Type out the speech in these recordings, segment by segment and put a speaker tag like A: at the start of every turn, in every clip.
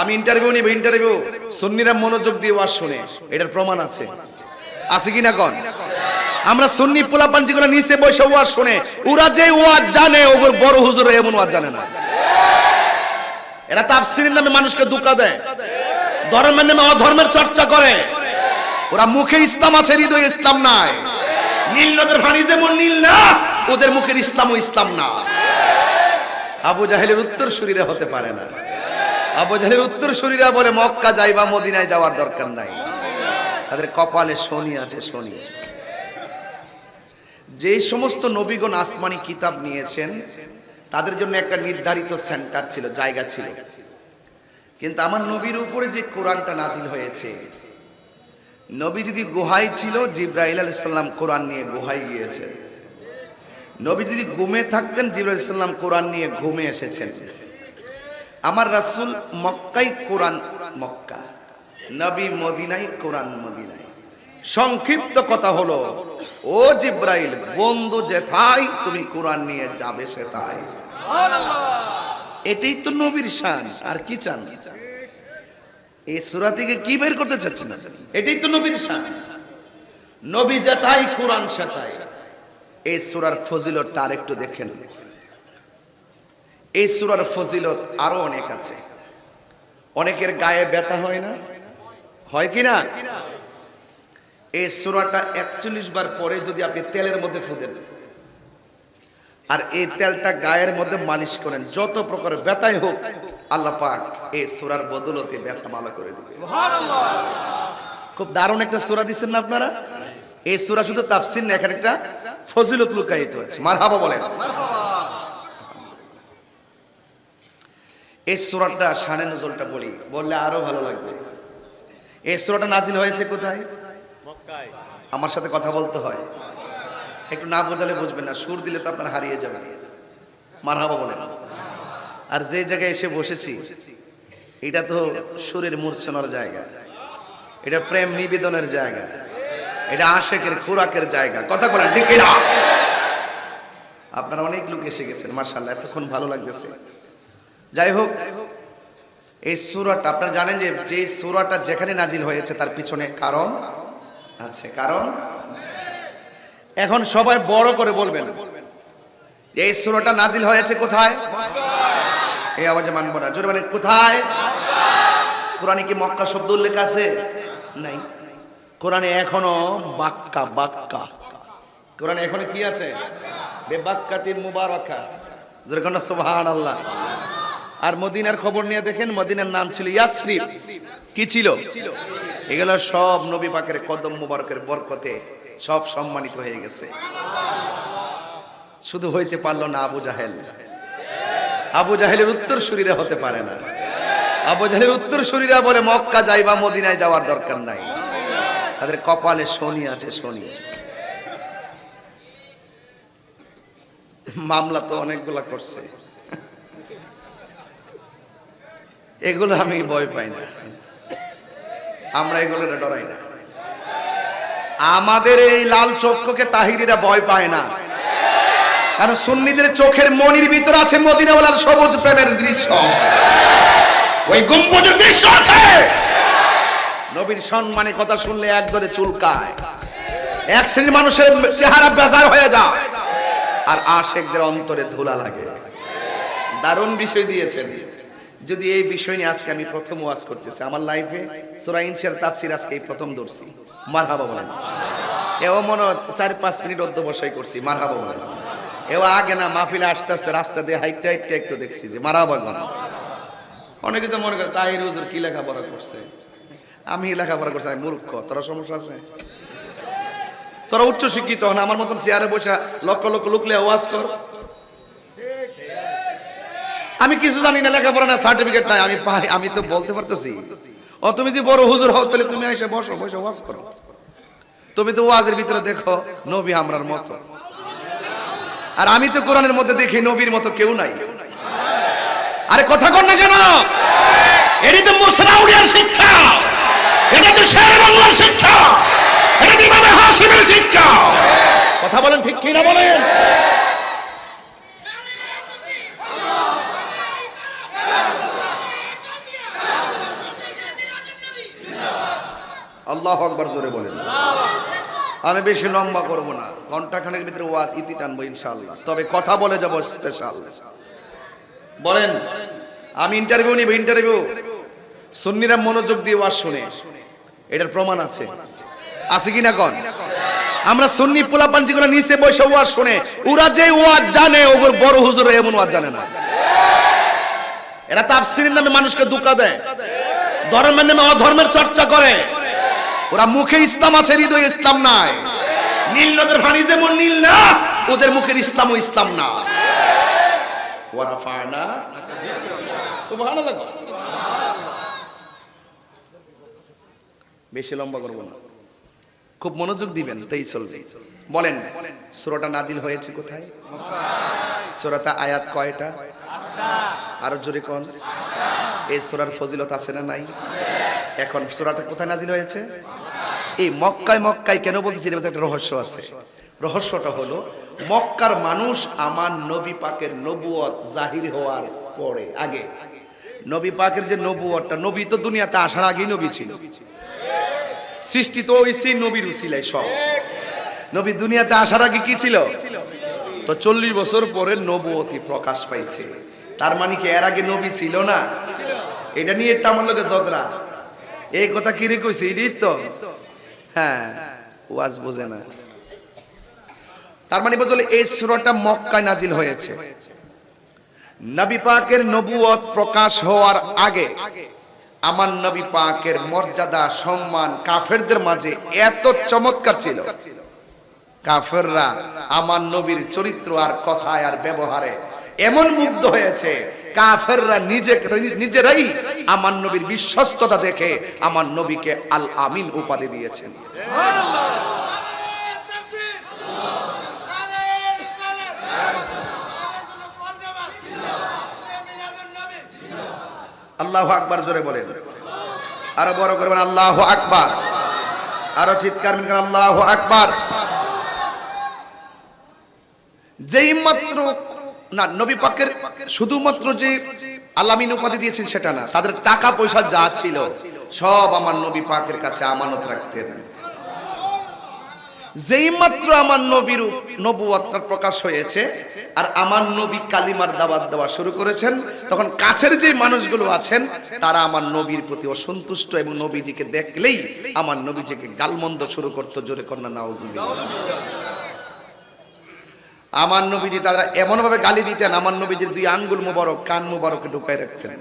A: আমি ইন্টারভিউ নিব ইন্টারভিউ সুন্নিরা মনোযোগ দিয়ে ওয়াজ শুনে, এটার প্রমাণ আছে। আছে কি না কন? আমরা সুন্নি পোলাপান যেগুলো নিচে বসে ওয়াজ শুনে, ওরা যে ওয়াজ জানে, ওগুর বড় হুজুর এমন ওয়াজ জানে না। এরা তাফসিরের নামে মানুষকে ধোকা দেয়। ধর্মের নামে অধর্মের চর্চা করে। ওরা মুখে ইসলাম আছে, হৃদয়ে ইসলাম নাই। নীল নদের পানি যেমন নীল না, ওদের মুখের ইসলাম ও ইসলাম না। আবু জাহেলের উত্তর শরীরে হতে পারে না। আবু জাহেলের উত্তর শরীরা বলে, মক্কা যাই বা মদিনায় যাওয়ার দরকার নাই। তাদের কপালে শনি আছে, শনি। যে সমস্ত নবীগণ আসমানি কিতাব নিয়েছেন, তাদের জন্য একটা নির্ধারিত সেন্টার ছিল, জায়গা ছিল। কিন্তু আমার নবীর উপরে যে কোরআনটা নাজিল হয়েছে, নবী যদি গুহায় ছিল, জিব্রাইল আলাইসাল্লাম কোরআন নিয়ে গুহায় গিয়েছে নবী যদি ঘুমে থাকতেন, জিব্রাইল সাল্লাম কোরআন নিয়ে ঘুমে এসেছেন। আমার রাসূল মক্কাই কোরআন মক্কা নবী মদিনাই কোরআন মদিনাই। সংক্ষিপ্ত কথা হলো ও জিব্রাইল বন্ধু যেথাই তুমি কোরআন নিয়ে যাবে সেথাই। এটাই তো নবীর শান আর কি চান? এই সুরা থেকে কি বের করতে চাচ্ছেন? এটাই তো নবীর শান। নবী যেতাই কোরআন সেটাই এই সুরার ফজিলতটা আরেকটু দেখেন। এই সূরার ফজিলত আরও অনেক আছে। অনেকের গায়ে ব্যথা হয় না? হয় কি না? এই সূরাটা একচল্লিশ বার পরে যদি আপনি তেলের মধ্যে ফুদেন আর এই তেলটা গায়ের মধ্যে মালিশ করেন। যত প্রকার ব্যথাই হোক আল্লাহ পাক এই সূরার বদলতে ব্যথা ভালো করে দিবে খুব দারুণ একটা সূরা দিচ্ছেন না আপনারা? এই সূরা শুধু তাফসির না এখানে একটা ফজিলত লুকায়িত আছে। মারহাবা বলেন। এই সূরাটা শানে নজলটা বলি বললে আরও ভালো লাগবে। এই সূরাটা নাজিল হয়েছে কোথায়? আমার সাথে কথা বলতে হয়। একটু না বোঝালে বুঝবেন না সুর দিলে তো আপনার হারিয়ে যাবে। মার মারহাবা বলেন। আর যে জায়গায় এসে বসেছি এটা তো সুরের মূর্ছনার জায়গা। এটা প্রেম নিবেদনের জায়গা। এটা আশেকের খোরাকের জায়গা। কথা বলেন ঠিক না আপনারা অনেক লোক এসে গেছেন মার্শাল্লাহ এতক্ষণ ভালো লাগতেছে। যাই হোক, এই সুরাটা, আপনারা জানেন যে যে সুরাটা যেখানে নাজিল হয়েছে তার পিছনে কারণ আছে, কারণ এখন সবাই বড় করে বলবেন, এই সুরাটা নাজিল হয়েছে কোথায়? এই আওয়াজে মানবো না, জোরে মানে কোথায়? কোরআনে কি মক্কা শব্দ উল্লেখ আছে? নাই। কোরআনে এখনও বাক্কা বাক্কা। কোরআনে এখনও কি আছে? বেবাক্কাতির মুবারাকা। যেরকম সুবহান আল্লাহ আর মদিনার খবর নিয়ে দেখেন, মদিনার নাম ছিল ইয়াসরিফ কি ছিল? এগুলো সব নবী পাকের কদম মুবারকের বরকতে সব সম্মানিত হয়ে গেছে। শুধু হইতে পারল না আবু জাহেল। আবু জাহেলের উত্তর শরীরে হতে পারে না। আবু জাহেলের উত্তর শরীরে বলে, মক্কা যাই বা মদিনায় যাওয়ার দরকার নাই। তাদের কপালে শনি আছে, শনি। মামলা তো অনেকগুলা করছে। এগুলো আমি ভয় পাই না। আমরা এগুলো ডরাই না। আমাদের এই লাল চক্ষুকে তাহিরিরা ভয় পায় না। কারণ সুন্নিদের চোখের মনির ভিতর আছে মদিনাওয়ালার সবুজ প্রেমের দৃশ্য। ওই গম্বুজের দৃশ্য আছে। নবীর সম্মানে কথা শুনলে একদলে চুলকায়। এক শ্রেণির মানুষের চেহারা বেজার হয়ে যায়। আর আশেকদের অন্তরে ধুলা লাগে। দারুণ বিষয় দিয়েছেন। যদি এই বিষয় নিয়ে আজকে আমি প্রথম ওয়াজ করতেছি, আমার লাইফে সূরা ইনশার তাফসীর আজকে এই প্রথম ধরছি। মারহাবা বলেন। এও মনে চার পাঁচ মিনিট অধ্যবসায় করছি, মারহাবা বলেন। এও আগে না মাহফিলে আসতে আসতে রাস্তা দিয়ে হাইটটা হাইটটা একটু দেখছি যে মারহাবা বলেন অনেকে তো মনে করে তাহির হুজুর কি লেখাপড়া করছে? আমি লেখাপড়া করছি, আমি মূর্খ, তোরা সমস্যা আছে? তোরা উচ্চ শিক্ষিত হন, আমার মতন চেয়ারে বসে লক্ষ লক্ষ লুকলে ওয়াজ কর। আমি কিছু জানি না লেখাপড়া না সার্টিফিকেট নাই, আমি পাই, আমি তো বলতে পারতেছি। ও, তুমি যে বড় হুজুর হও, তাহলে তুমি এসে বসো, বসে, ওয়াজ করো। তুমি তো ওয়াজের ভিতরে দেখো, নবী আমরার মতো। আর আমি তো কোরআনের মধ্যে দেখি নবীর মতো কেউ নাই। আরে কথা কর না কেন? এটি তো মুসরাউডিয়ার শিক্ষা। এটা তো শের বাংলার শিক্ষা। এটা তো ইমামে হাসিমের শিক্ষা। কথা বলেন ঠিক কি না বলেন? আল্লাহ আকবার জোরে বলেন। আমি বেশি লম্বা করব না। ঘন্টাখানেক ভিতরে ওয়াজ ইতি টানবো ইনশাআল্লাহ। তবে কথা বলে যাব স্পেশাল বলেন, আমি ইন্টারভিউ নিব ইন্টারভিউ সুন্নিরা মনোযোগ দিয়ে ওয়াজ শুনে। এটার প্রমাণ আছে। আছে কি না কন? আমরা সুন্নি পোলাপান যেগুলো নিচে বসে ওয়াজ শুনে, ওরা যে ওয়াজ জানে, ওগুর বড় হুজুর এমন ওয়াজ জানে না। এরা তাফসিরের নামে মানুষকে ধোকা দেয়। ধর্মের নামে অধর্মের চর্চা করে। ওরা মুখে ইসলাম আছে হৃদয়ে ইসলাম নাই। নীল নদের পানি যেমন নীল না ওদের মুখের ইসলাম ও ইসলাম না। ওরা ফায়না সুবহানাল্লাহ। বেশি লম্বা করব না। খুব মনোযোগ দিবেন তাই চলবে। বলেন সুরাটা নাজিল হয়েছে কোথায়? সুরাটা আয়াত কয়টা? আরও জোরে কোন। এই সুরার ফজিলত আছে না নাই? এখন সুরাটা কোথায় নাজিল হয়েছে? এই মক্কায় মক্কায় কেন বলতেছি মধ্যে একটা রহস্য আছে। রহস্যটা হলো, মক্কার মানুষ আমার নবী পাকের নবুয়ত জাহির হওয়ার পরে, আগে। নবী পাকের যে নবুয়তটা নবী তো দুনিয়াতে আসার আগেই নবী ছিল। সৃষ্টি তো ওই নবীর উসিলাই সব। নবী দুনিয়াতে আসার আগে কি ছিল? তো চল্লিশ বছর পরে নবুয়তি প্রকাশ পাইছে। তার মানে কি এর আগে নবী ছিল না? এটা নিয়ে তো আমার লোকে ঝগড়া। এই কথা কি রে কইছে এটাই তো? হ্যাঁ ওয়াজ বোঝে না। তার মানে বদলে এই সূরাটা মক্কায় নাজিল হয়েছে। নবী পাকের নবুয়ত প্রকাশ হওয়ার আগে আমার নবী পাকের মর্যাদা, সম্মান কাফেরদের মাঝে এত চমৎকার ছিল। কাফেররা আমার নবীর চরিত্র আর কথায় আর ব্যবহারে এমন মুগ্ধ হয়েছে, কাফেররা নিজে নিজেরাই আমার নবীর বিশ্বস্ততা দেখে আমার নবীকে আল আমিন উপাধি দিয়েছেন। আল্লাহ আকবার জোরে বলেন। আরও বড় করবেন, আল্লাহ আকবার। আরও চিৎকার আল্লাহ আকবার। যেই মাত্র না, নবী পাকের শুধুমাত্র যে আলামিন উপাধি দিয়েছেন সেটা না, তাদের টাকা পয়সা যা ছিল, সব আমার নবী পাকের কাছে আমানত রাখতেন। যেই মাত্র আমার নবীর নবুয়াত্রা প্রকাশ হয়েছে, আর আমার নবী কালিমার দাওয়াত দেওয়া শুরু করেছেন, তখন কাছের যে মানুষগুলো আছেন, তারা আমার নবীর প্রতি অসন্তুষ্ট এবং নবীজিকে দেখলেই আমার নবীজিকে গালমন্দ শুরু করতো, জোরে কন্যা, নাউজুবিল্লাহ। আমার নবীজি তারা এমন ভাবে গালি দিতেন, আমার নবীজির দুই আঙ্গুল মুবারক, কান মুবারকে ঢুকাই রাখতেন।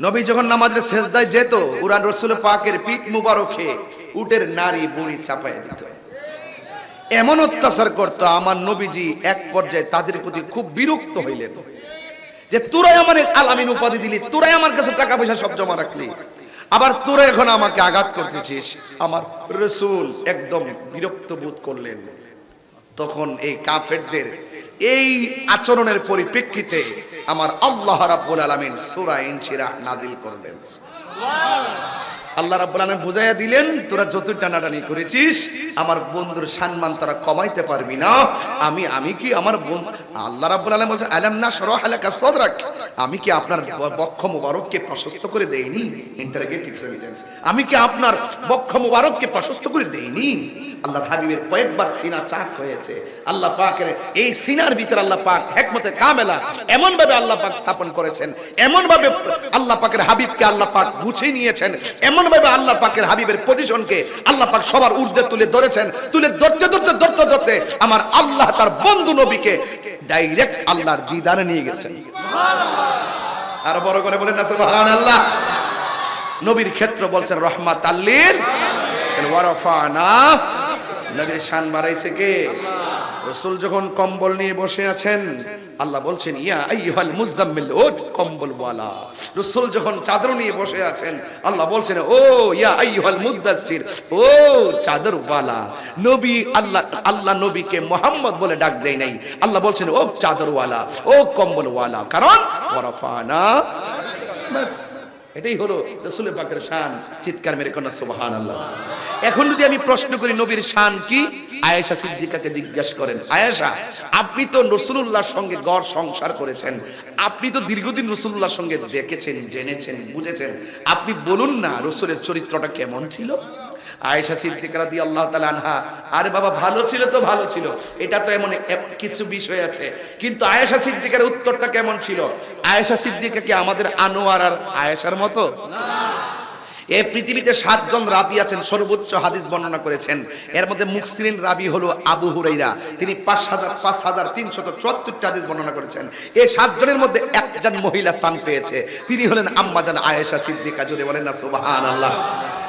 A: নবী যখন নামাজের শেষদায় যেত উরান রসুল পাকের পিঠ মুবারকে উটের নারী বুড়ি চাপাই দিত। এমন অত্যাচার করত, আমার নবীজি এক পর্যায়ে তাদের প্রতি খুব বিরক্ত হইলেন। যে, তোরাই আমার আলামিন উপাধি দিলি, তোরাই আমার কাছে টাকা পয়সা সব জমা রাখলি। আবার তোরা এখন আমাকে আঘাত করতেছিস। আমার রসুল একদম বিরক্ত বোধ করলেন। তখন এই কাফেরদের এই আচরণের পরিপ্রেক্ষিতে আমার আল্লাহ রাব্বুল আলামিন সূরা ইনশিরাহ নাজিল করলেন। আল্লাহ রাব্বুল আলামিন বুঝাইয়া দিলেন, তোরা যত টানাটানি করেছিস, আমার বন্ধুর সম্মান তোরা কমাইতে পারবি না। আমি আমি কি আমার বন্ধু আল্লাহ রাব্বুল আলামিন বলছেন, আলাম না সরহ হালাকা সদরাক? আমি কি আপনার বক্ষ মুবারককে প্রশস্ত করে দেইনি? ইন্টারোগেটিভ সেন্টেন্স আমি কি আপনার বক্ষ মুবারককে প্রশস্ত করে দেইনি? আল্লাহর হাবিবের কয়েকবার সিনা চাক হয়েছে। আল্লাহ পাকের এই সিনার ভিতরে আল্লাহ পাক হেকমতে কামেলা। এমন ভাবে আল্লাহ পাক স্থাপন করেছেন। এমন ভাবে আল্লাহ পাকের হাবিবকে আল্লাহ পাক গুছিয়ে নিয়েছেন। এমন ভাবে আল্লাহ পাকের হাবিবের পজিশনকে আল্লাহ পাক সবার ঊর্ধ্বে তুলে ধরেছেন। তুলে ধরতে ধরতে ধরতে ধরতে আমার আল্লাহ তার বন্ধু নবীকে ডাইরেক্ট আল্লাহর দিদারে নিয়ে গেছেন আর বড় করে বলেন না সুবহানাল্লাহ। নবীর ক্ষেত্র বলছেন রহমাত আল্লিল ওয়ারফানা নবীর শান বাড়াইছে কে? রসুল যখন কম্বল নিয়ে বসে আছেন, আল্লাহ বলছেন, ইয়া আইয়ুহাল মুজাম্মিল ও কম্বল ওয়ালা। রসুল যখন চাদর নিয়ে বসে আছেন, আল্লাহ বলছেন, ও ইয়া আইয়ুহাল মুদাসসির, ও চাদর ওয়ালা। নবী আল্লাহ আল্লাহ নবীকে মোহাম্মদ বলে ডাক দেয় নাই। আল্লাহ বলছেন, ও চাদর ওয়ালা, ও কম্বল ওয়ালা। কারণ ওয়ারফানা বাস। এটাই হলো রসুলের পাকের শান, চিৎকার মেরে কন্যা সোহান আল্লাহ এখন যদি আমি প্রশ্ন করি, নবীর শান কি? আয়েশা সিদ্দিকাকে জিজ্ঞাসা করেন, আয়েশা, আপনি তো রসুল্লাহর সঙ্গে গড় সংসার করেছেন। আপনি তো দীর্ঘদিন রসুল্লাহর সঙ্গে দেখেছেন, জেনেছেন, বুঝেছেন। আপনি বলুন না রসুলের চরিত্রটা কেমন ছিল? আয়েশা সিদ্দিকা রাদিয়াল্লাহু তাআলা আনহা, আরে বাবা, ভালো ছিল তো ভালো ছিল। এটা তো এমন কিছু বিষয় আছে। কিন্তু আয়েশা সিদ্দিকার উত্তরটা কেমন ছিল? আয়েশা সিদ্দিকা কি আমাদের আনোয়ার আর আয়েশার মতো? এই পৃথিবীতে সাতজন রাবি আছেন, সর্বোচ্চ হাদিস বর্ণনা করেছেন। এর মধ্যে মুকসিরিন রাবি হলো আবু হুরাইরা। তিনি পাঁচ হাজার পাঁচ হাজার তিনশত চুয়াত্তরটি হাদিস বর্ণনা করেছেন। এই সাতজনের মধ্যে একজন মহিলা স্থান পেয়েছে। তিনি হলেন আম্মাজান আয়েশা সিদ্দিকা। জুড়ে বলেন না সুবাহান আল্লাহ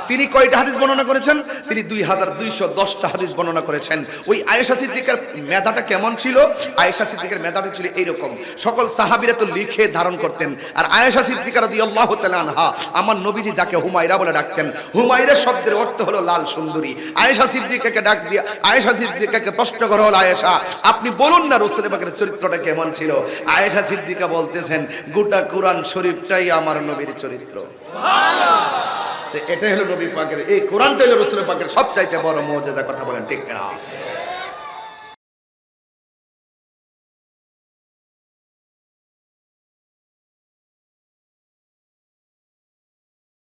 A: তিনি কয়টা হাদিস বর্ণনা করেছেন? তিনি দুই হাজার দুইশো দশটা হাদিস বর্ণনা করেছেন। ওই আয়েশা সিদ্দিকার মেধাটা কেমন ছিল? আয়েশা সিদ্দিকের মেধাটা ছিল এইরকম। সকল সাহাবিরা তো লিখে ধারণ করতেন। আর আয়েশা সিদ্দিকা রাদিয়াল্লাহু তাআলা আনহা, আমার নবীজি যাকে হুমায়রা বলে ডাকতেন। হুমায়রা শব্দের অর্থ হলো লাল সুন্দরী। আয়েশা সিদ্দিকাকে ডাক দিয়ে, আয়েশা সিদ্দিকাকে প্রশ্ন করা, হলো আয়েশা, আপনি বলুন না রসুল পাকের চরিত্রটা কেমন ছিল? আয়েশা সিদ্দিকা বলতেছেন, গোটা কোরআন শরীফটাই আমার নবীর চরিত্র। তো এটা হলো নবী পাকের, এই কোরআনটাই হলো রসুল পাকের সবচাইতে বড় মৌজেজা কথা বলেন, ঠিক না